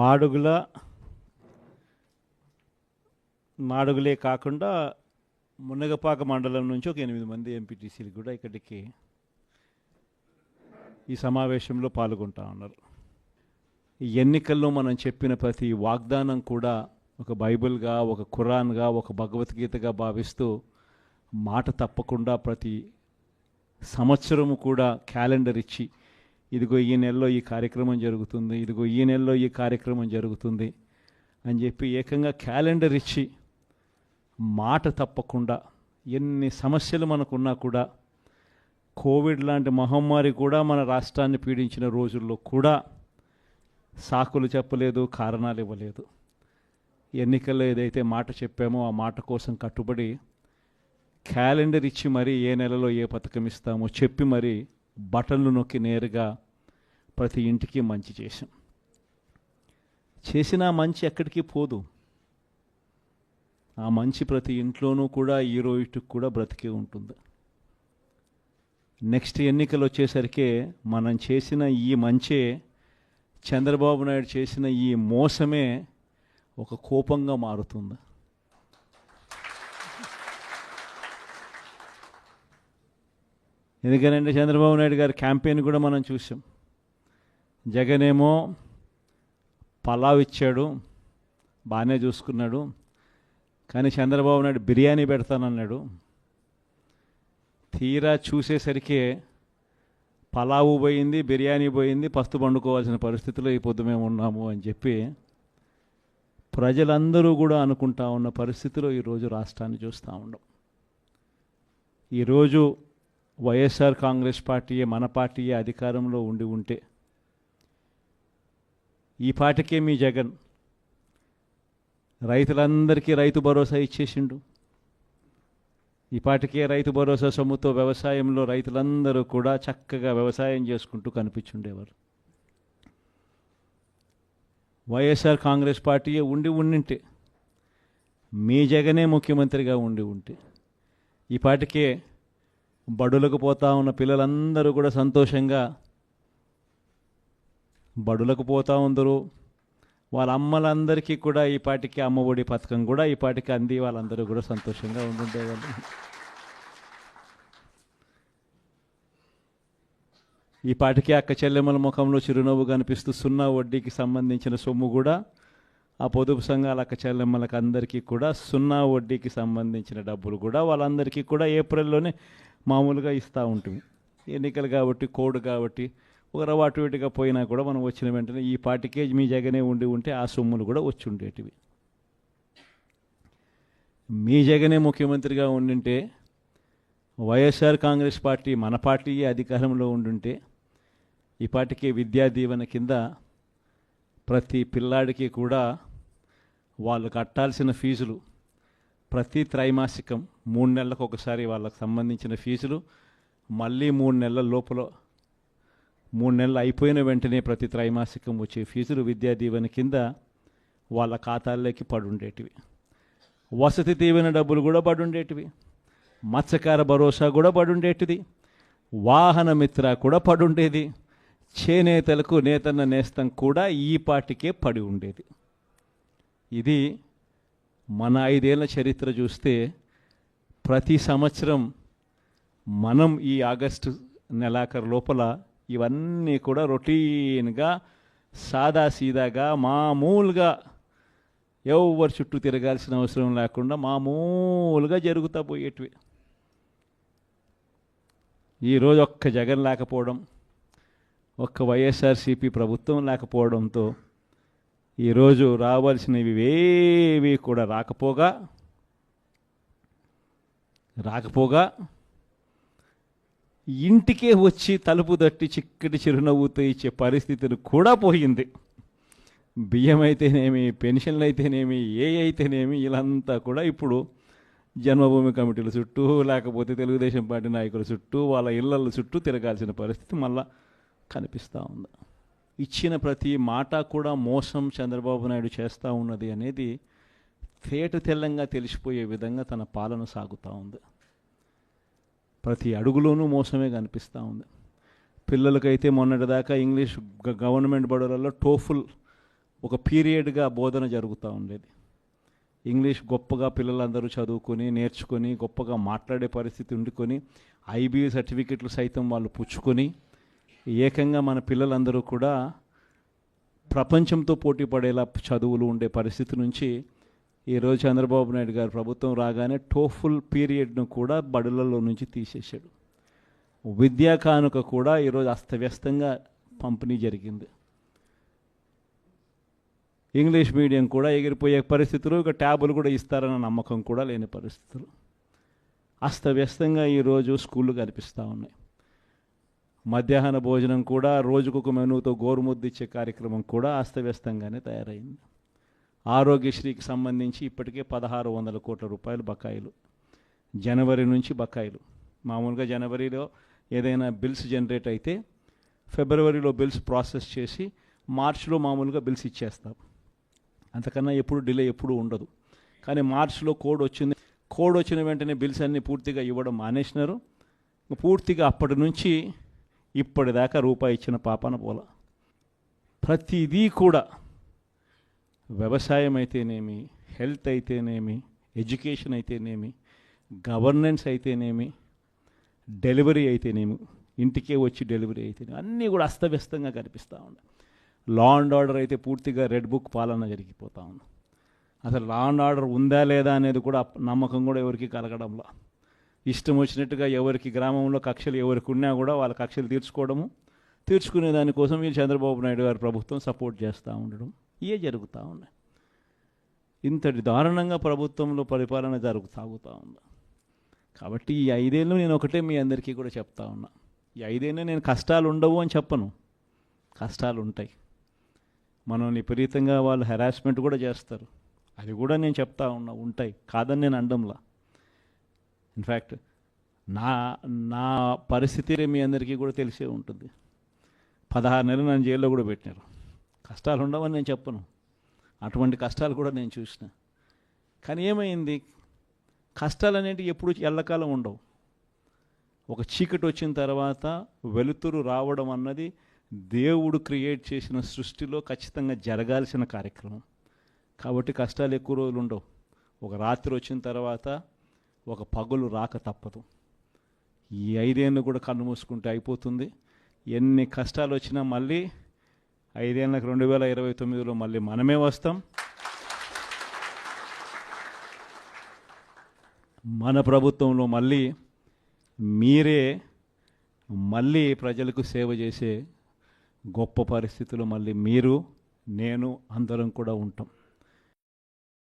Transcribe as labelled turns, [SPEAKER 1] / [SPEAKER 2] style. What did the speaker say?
[SPEAKER 1] మాడుగుల మాడుగులే కాకుండా మునగపాక మండలం నుంచి ఒక ఎనిమిది మంది ఎంపీటీసీలు కూడా ఇక్కడికి ఈ సమావేశంలో పాల్గొంటా ఉన్నారు. ఈ ఎన్నికల్లో మనం చెప్పిన ప్రతి వాగ్దానం కూడా ఒక బైబిల్గా ఒక ఖురాన్గా ఒక భగవద్గీతగా భావిస్తూ మాట తప్పకుండా ప్రతి సంవత్సరము కూడా క్యాలెండర్ ఇచ్చి ఇదిగో ఈ నెలలో ఈ కార్యక్రమం జరుగుతుంది ఇదిగో ఈ నెలలో ఈ కార్యక్రమం జరుగుతుంది అని చెప్పి ఏకంగా క్యాలెండర్ ఇచ్చి మాట తప్పకుండా ఎన్ని సమస్యలు మనకున్నా కూడా కోవిడ్ లాంటి మహమ్మారి కూడా మన రాష్ట్రాన్ని పీడించిన రోజుల్లో కూడా సాకులు చెప్పలేదు కారణాలు ఇవ్వలేదు. ఎన్నికల్లో ఏదైతే మాట చెప్పామో ఆ మాట కోసం కట్టుబడి క్యాలెండర్ ఇచ్చి మరీ ఏ నెలలో ఏ పథకం ఇస్తామో చెప్పి మరి బటన్లు నొక్కి నేరుగా ప్రతి ఇంటికి మంచి చేశాం. చేసిన మంచి ఎక్కడికి పోదు. ఆ మంచి ప్రతి ఇంట్లోనూ కూడా ఈ రోజుకి కూడా బ్రతికే ఉంటుంది. నెక్స్ట్ ఎన్నికలు వచ్చేసరికి మనం చేసిన ఈ మంచే చంద్రబాబు నాయుడు చేసిన ఈ మోసమే ఒక కోపంగా మారుతుంది. ఎందుకనంటే చంద్రబాబు నాయుడు గారి క్యాంపెయిన్ కూడా మనం చూసాం. జగన్ ఏమో పలావ్ ఇచ్చాడు బాగానే చూసుకున్నాడు కానీ చంద్రబాబు నాయుడు బిర్యానీ పెడతానన్నాడు. తీరా చూసేసరికి పలావు పోయింది బిర్యానీ పోయింది పస్తు పండుకోవాల్సిన పరిస్థితిలో ఈ పొద్దు మేము ఉన్నాము అని చెప్పి ప్రజలందరూ కూడా అనుకుంటా ఉన్న పరిస్థితిలో ఈరోజు రాష్ట్రాన్ని చూస్తూ ఉన్నాం. ఈరోజు వైఎస్ఆర్ కాంగ్రెస్ పార్టీయే మన పార్టీయే అధికారంలో ఉండి ఉంటే ఈ పాటికే మీ జగన్ రైతులందరికీ రైతు భరోసా ఇచ్చేసిండు. ఈ పాటికే రైతు భరోసా సొమ్ముతో వ్యవసాయంలో రైతులందరూ కూడా చక్కగా వ్యవసాయం చేసుకుంటూ కనిపించుండేవారు. వైఎస్ఆర్ కాంగ్రెస్ పార్టీయే ఉండి ఉండింటే మీ జగనే ముఖ్యమంత్రిగా ఉండి ఉంటే ఈ పాటికే బడులకు పోతా ఉన్న పిల్లలందరూ కూడా సంతోషంగా బడులకు పోతూ ఉందరు. వాళ్ళ అమ్మలందరికీ కూడా ఈ పాటికి అమ్మఒడి పథకం కూడా ఈ పాటికి అంది. వాళ్ళందరూ కూడా సంతోషంగా ఉండుండేవాళ్ళు. ఈ పాటికి అక్క చెల్లెమ్మల ముఖంలో చిరునవ్వు కనిపిస్తూ సున్నా వడ్డీకి సంబంధించిన సొమ్ము కూడా ఆ పొదుపు సంఘాల అక్క చెల్లెమ్మలకు అందరికీ కూడా సున్నా వడ్డీకి సంబంధించిన డబ్బులు కూడా వాళ్ళందరికీ కూడా ఏప్రిల్లోనే మామూలుగా ఇస్తూ ఉంటుంది ఎన్నికలు కాబట్టి కోడ్ కాబట్టి ఒక ఇటుగా పోయినా కూడా మనం వచ్చిన వెంటనే ఈ పాటికే మీ జగనే ఉండి ఉంటే ఆ సొమ్ములు కూడా వచ్చి ఉండేటివి మీ జగనే ముఖ్యమంత్రిగా ఉండింటే వైఎస్ఆర్ కాంగ్రెస్ పార్టీ మన పార్టీ అధికారంలో ఉండుంటే ఈ పాటికి విద్యా దీవెన కింద ప్రతి పిల్లాడికి కూడా వాళ్ళు కట్టాల్సిన ఫీజులు ప్రతి త్రైమాసికం మూడు నెలలకు ఒకసారి వాళ్ళకు సంబంధించిన ఫీజులు మళ్ళీ మూడు నెలల లోపల మూడు నెలలు అయిపోయిన వెంటనే ప్రతి త్రైమాసికం వచ్చే ఫీజులు విద్యా దీవెన కింద వాళ్ళ ఖాతాల్లోకి పడుండేటివి. వసతి దీవెన డబ్బులు కూడా పడుండేటివి. మత్స్యకార భరోసా కూడా పడుండేటిది. వాహన మిత్ర కూడా పడుండేది. చేనేతలకు నేతన్న నేస్తం కూడా ఈ పాటికే పడి ఉండేది. ఇది మన ఐదేళ్ళ చరిత్ర చూస్తే ప్రతి సంవత్సరం మనం ఈ ఆగస్టు నెలాఖరు లోపల ఇవన్నీ కూడా రొటీన్గా సాదాసీదాగా మామూలుగా ఎవరు చుట్టూ తిరగాల్సిన అవసరం లేకుండా మామూలుగా జరుగుతూ పోయేటివి. ఈరోజు ఒక్క జగన్ లేకపోవడం ఒక్క వైఎస్ఆర్సీపీ ప్రభుత్వం లేకపోవడంతో ఈరోజు రావాల్సినవి ఏవి కూడా రాకపోగా రాకపోగా ఇంటికే వచ్చి తలుపు తట్టి చిక్కటి చిరునవ్వుతో ఇచ్చే పరిస్థితులు కూడా పోయింది. బియ్యం అయితేనేమి పెన్షన్లు అయితేనేమి ఏ అయితేనేమి ఇలాంతా కూడా ఇప్పుడు జన్మభూమి కమిటీల చుట్టూ లేకపోతే తెలుగుదేశం పార్టీ నాయకుల చుట్టూ వాళ్ళ ఇళ్ళ చుట్టూ తిరగాల్సిన పరిస్థితి మళ్ళా కనిపిస్తూ ఉంది. ఇచ్చిన ప్రతి మాట కూడా మోసం చంద్రబాబు నాయుడు చేస్తూ ఉన్నది అనేది తేట తెల్లంగా తెలిసిపోయే విధంగా తన పాలన సాగుతూ ఉంది. ప్రతి అడుగులోనూ మోసమే కనిపిస్తూ ఉంది. పిల్లలకైతే మొన్నటిదాకా ఇంగ్లీష్ గ- గవర్నమెంట్ బడులలో టోఫుల్ ఒక పీరియడ్గా బోధన జరుగుతూ ఉండేది. ఇంగ్లీష్ గొప్పగా పిల్లలందరూ చదువుకొని నేర్చుకొని గొప్పగా మాట్లాడే పరిస్థితి ఉండుకొని ఐబీ సర్టిఫికెట్లు సైతం వాళ్ళు పుచ్చుకొని ఏకంగా మన పిల్లలందరూ కూడా ప్రపంచంతో పోటీ పడేలా చదువులు ఉండే పరిస్థితి నుంచి ఈరోజు చంద్రబాబు నాయుడు గారు ప్రభుత్వం రాగానే టోఫుల్ పీరియడ్ను కూడా బడులలో నుంచి తీసేశాడు. విద్యా కానుక కూడా ఈరోజు అస్తవ్యస్తంగా పంపిణీ జరిగింది. ఇంగ్లీష్ మీడియం కూడా ఎగిరిపోయే పరిస్థితులు ఇక ట్యాబులు కూడా ఇస్తారన్న నమ్మకం కూడా లేని పరిస్థితులు. అస్తవ్యస్తంగా ఈరోజు స్కూళ్ళు కనిపిస్తూ ఉన్నాయి. మధ్యాహ్న భోజనం కూడా రోజుకొక మెనూతో గోరుముద్దిచ్చే కార్యక్రమం కూడా అస్తవ్యస్తంగానే తయారైంది. ఆరోగ్యశ్రీకి సంబంధించి ఇప్పటికే పదహారు వందల కోట్ల రూపాయలు బకాయిలు. జనవరి నుంచి బకాయిలు. మామూలుగా జనవరిలో ఏదైనా బిల్స్ జనరేట్ అయితే ఫిబ్రవరిలో బిల్స్ ప్రాసెస్ చేసి మార్చిలో మామూలుగా బిల్స్ ఇచ్చేస్తాం. అంతకన్నా ఎప్పుడు డిలే ఎప్పుడు ఉండదు. కానీ మార్చిలో కోడ్ వచ్చింది. కోడ్ వచ్చిన వెంటనే బిల్స్ అన్నీ పూర్తిగా ఇవ్వడం మానేసినారు. పూర్తిగా అప్పటి నుంచి ఇప్పటిదాకా రూపాయి ఇచ్చిన పాపన పోల. ప్రతిదీ కూడా వ్యవసాయం అయితేనేమి హెల్త్ అయితేనేమి ఎడ్యుకేషన్ అయితేనేమి గవర్నెన్స్ అయితేనేమి డెలివరీ అయితేనేమి ఇంటికే వచ్చి డెలివరీ అయితేనేమి అన్నీ కూడా అస్తవ్యస్తంగా కనిపిస్తూ ఉన్నాయి. లా అండ్ ఆర్డర్ అయితే పూర్తిగా రెడ్ బుక్ పాలన జరిగిపోతూ ఉంది. అసలు లా అండ్ ఆర్డర్ ఉందా లేదా అనేది కూడా నమ్మకం కూడా ఎవరికి కలగడంలా. ఇష్టం వచ్చినట్టుగా ఎవరికి గ్రామంలో కక్షలు ఎవరికి ఉన్నా కూడా వాళ్ళ కక్షలు తీర్చుకోవడము తీర్చుకునే దానికోసం వీళ్ళు చంద్రబాబు నాయుడు గారి ప్రభుత్వం సపోర్ట్ చేస్తూ ఉండడం. ఇవే జరుగుతూ ఉన్నాయి ఇంతటి దారుణంగా ప్రభుత్వంలో పరిపాలన జరుగు సాగుతూ ఉంది. కాబట్టి ఈ ఐదేళ్ళు నేను ఒకటే మీ అందరికీ కూడా చెప్తా ఉన్నా. ఈ ఐదేళ్ళు నేను కష్టాలు ఉండవు అని చెప్పను. కష్టాలు ఉంటాయి. మనం విపరీతంగా వాళ్ళు హెరాస్మెంట్ కూడా చేస్తారు. అది కూడా నేను చెప్తా ఉన్నా ఉంటాయి. కాదని నేను అండంలా ఇన్ఫ్యాక్ట్ నా నా పరిస్థితి మీ అందరికీ కూడా తెలిసే ఉంటుంది. పదహారు నెలలు నన్ను జైల్లో కూడా పెట్టినారు. కష్టాలు ఉండవని నేను చెప్పను. అటువంటి కష్టాలు కూడా నేను చూసిన. కానీ ఏమైంది? కష్టాలు అనేవి ఎప్పుడు ఎల్లకాలం ఉండవు. ఒక చీకటి వచ్చిన తర్వాత వెలుతురు రావడం అన్నది దేవుడు క్రియేట్ చేసిన సృష్టిలో ఖచ్చితంగా జరగాల్సిన కార్యక్రమం. కాబట్టి కష్టాలు ఎక్కువ రోజులు ఉండవు. ఒక రాత్రి వచ్చిన తర్వాత ఒక పగులు రాక తప్పదు. ఈ ఐదేళ్ళు కూడా కన్ను మూసుకుంటే అయిపోతుంది. ఎన్ని కష్టాలు వచ్చినా మళ్ళీ ఐదేళ్ళకి రెండు వేల ఇరవై తొమ్మిదిలో మళ్ళీ మనమే వస్తాం. మన ప్రభుత్వంలో మళ్ళీ మీరే మళ్ళీ ప్రజలకు సేవ చేసే గొప్ప పరిస్థితులు మళ్ళీ మీరు నేను అందరం కూడా ఉంటాం.